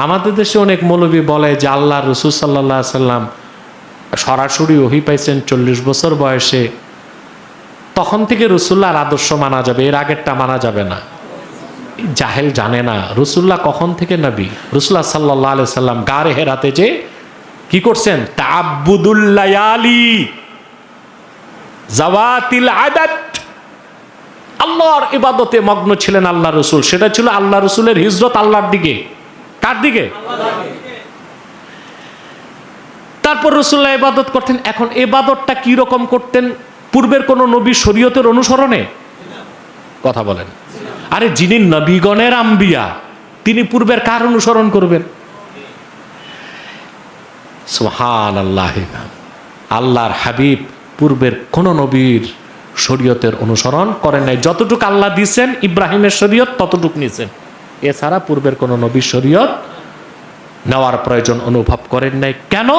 আমাদের দেশে অনেক মৌলবী বলে যে আল্লাহ রসুল সাল্লাহ সাল্লাম সরাসরি ওহি পাইছেন চল্লিশ বছর বয়সে। তখন থেকে রসুল্লাহর আদর্শ মানা যাবে, এর আগেরটা মানা যাবে না। জাহেল জানে না রসুল্লাহ কখন থেকে নবী? রসুল্লাহ সাল্লাহ আলি সাল্লাম গারে হেরাতে যে কি করছেন? আদাত আল্লাহর ইবাদতে মগ্ন ছিলেন আল্লাহ রসুল। সেটা ছিল আল্লাহ রসুলের হিজরত আল্লাহর দিকে। কার দিকে? তারপর রসুল্লাহ ইবাদত করতেন। এখন এবাদতটা কি রকম করতেন? পূর্বের কোন নবী শরীয়তের অনুসরণে? কথা বলেন। আরে যিনি নবীগণের আম্বিয়া, তিনি পূর্বের কার অনুসরণ করবেন? সোহান আল্লাহ আল্লাহর হাবিব পূর্বের কোন নবীর শরীয়তের অনুসরণ করেন নাই। যতটুকু আল্লাহ দিয়েছেন ইব্রাহিমের শরীয়ত ততটুক নিয়েছেন এছাড়া পূর্বের কোন নবীর শরীয়ত নেওয়ার প্রয়োজন অনুভব করেন নাই। কেন?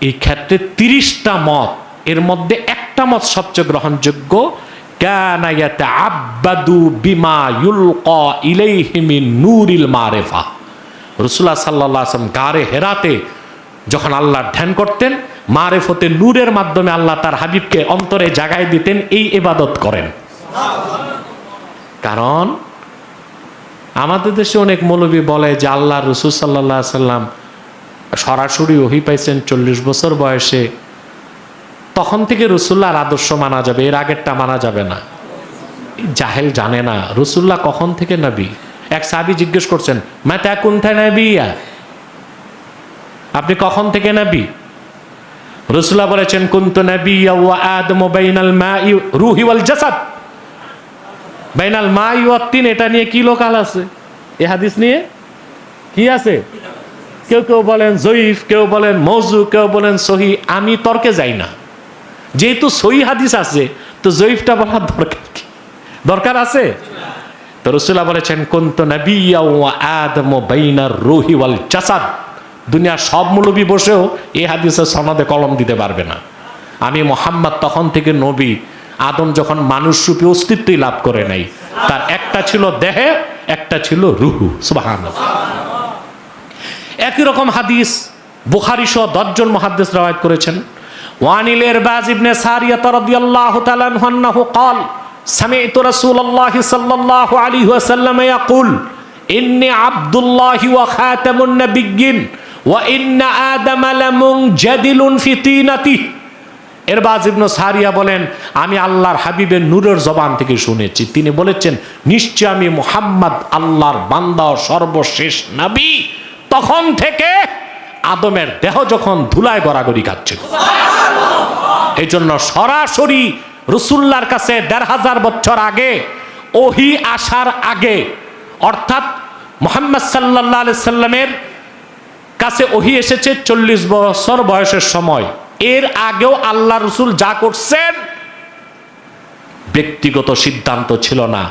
এই ক্ষেত্রে তিরিশটা মত, এর মধ্যে একটা মত সবচেয়ে গ্রহণযোগ্য কানায়াতে আব্বাদু বিমা ইউলকা ইলাইহি মিন নূরিল মারেফা। রসুল্লাহ সাল্লাহ আসলাম গারে হেরাতে যখন আল্লাহর ধ্যান করতেন, মারেফতে নূরের মাধ্যমে আল্লাহ তার হাবিবকে অন্তরে জাগায় দিতেন, এই ইবাদত করেন। কারণ আমাদের দেশে অনেক মৌলবী বলে যে আল্লাহ রসুল সাল্লাহ সাল্লাম সরাসরি ওহি পাইছেন চল্লিশ বছর বয়সে। তখন থেকে রসুল্লাহর আদর্শ মানা যাবে, এর আগেরটা মানা যাবে না। জাহেল জানে না রসুল্লাহ কখন থেকে নাবি? এক সাবি জিজ্ঞেস করছেন, মাতা কুন্থা নবিয়া? আপনি কখন থেকে নবী? রসুল্লাহ বলেছেন, কুন্ত নবী আদম বাইনাল মা রুহি ওয়াল জাসাদ। বাইনাল মা তিন এটা নিয়ে কি লোকাল আছে? এ হাদিস নিয়ে কি আছে? কেউ কেউ বলেন জয়ীফ, কেউ বলেন মৌজু কেউ বলেন সহি, আমি তর্কে যাই না। যেহেতু সহি হাদিস আছে, তো জয়ীফটা বলার দরকার কি? দরকার আছে? তো রসুল্লাহ বলেছেন, কুন্ত রুহি ওয়াল জাসাদ। দুনিয়ার সব মুলবি বসেও এ হাদিসের সনদে কলম দিতে পারবে না। আমি মোহাম্মদ তখন থেকে নবী আদম যখন মানুষ রূপে অস্তিত্বই লাভ করে নাই তার একটা ছিল দেহে একটা ছিল রুহু সুবাহান একই রকম হাদিস বুখারি সহ দশজন মহাদ্দেশ রাওয়ায়ত করেছেন ওয়ানিলের বাজ ইবনে সারিয়া রাদিয়াল্লাহু তাআলা আনহু قال سمعت رسول الله صلى الله عليه وسلم يقول إني عبد الله وخاتم النبيين وإن آدم لمنجدل في طينته এরবাজ ইবনু সারিয়া বলেন, আমি আল্লাহর হাবিবের নূরের জবান থেকে শুনেছি। তিনি বলেছেন, নিশ্চয় আমি মোহাম্মদ আল্লাহর বান্দা সর্বশেষ নবী। তখন থেকে আদমের দেহ যখন ধুলায় গড়াগড়ি খাচ্ছিল এই জন্য সরাসরি রসুল্লার কাছে দেড় হাজার বছর আগে, ওহি আসার আগে, অর্থাৎ মোহাম্মদ সাল্লাহ সাল্লামের কাছে ওহি এসেছে চল্লিশ বছর বয়সের সময়। এর আগেও আল্লাহ রসুল যা করছেন, ব্যক্তিগত সিদ্ধান্ত ছিল না।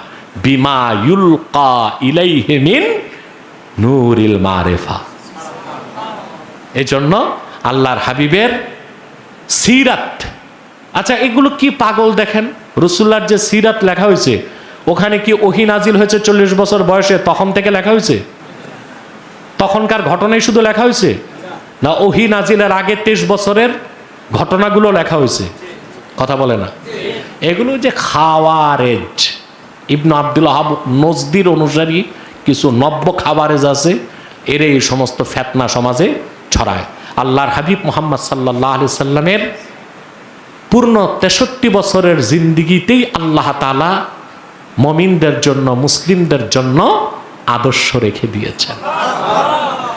বিমা ইউলকা ইলাইহিমিন নূরিল মারেফা। এজন্য আল্লাহর হাবিবের সিরাত। আচ্ছা এগুলো কি পাগল দেখেন? রসুল্লার যে সিরাত লেখা হয়েছে, ওখানে কি ওহি নাজিল হয়েছে চল্লিশ বছর বয়সে? তখন থেকে লেখা হয়েছে? তখনকার ঘটনাই শুধু লেখা হয়েছে? না, ওহি নাজিলের আগে তেইশ বছরের ঘটনাগুলো লেখা হয়েছে। কথা বলে না। এগুলো যে খাওয়ারেজ। ইবনু আব্দুল হাব নজদির অনুসারী কিছু নব্য খাবারেজ আছে, এর এই সমস্ত ফেতনা সমাজে ছড়ায়। আল্লাহর হাবিব মোহাম্মদ সাল্লাহ আলি সাল্লামের পূর্ণ তেষট্টি বছরের জিন্দিগিতেই আল্লাহ তালা মমিনদের জন্য, মুসলিমদের জন্য আদর্শ রেখে দিয়েছেন।